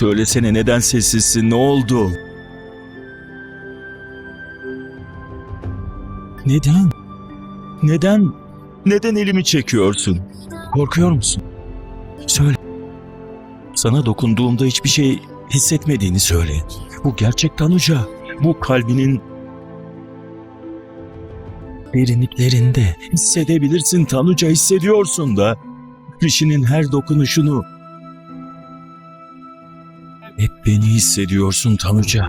Söylesene neden sessizsin? Ne oldu? Neden? Neden? Neden elimi çekiyorsun? Korkuyor musun? Söyle. Sana dokunduğumda hiçbir şey hissetmediğini söyle. Bu gerçek Tanuca. Bu kalbinin derinliklerinde hissedebilirsin Tanuca hissediyorsun da. Kişinin her dokunuşunu hep beni hissediyorsun Tanuca.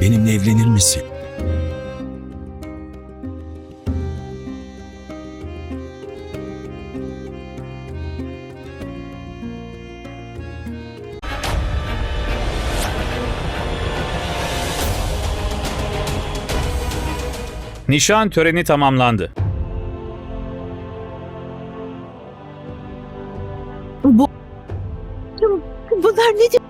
Benimle evlenir misin? Nişan töreni tamamlandı. Bu... Bunlar nedir?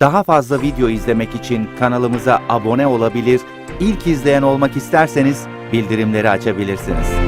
Daha fazla video izlemek için kanalımıza abone olabilir, ilk izleyen olmak isterseniz bildirimleri açabilirsiniz.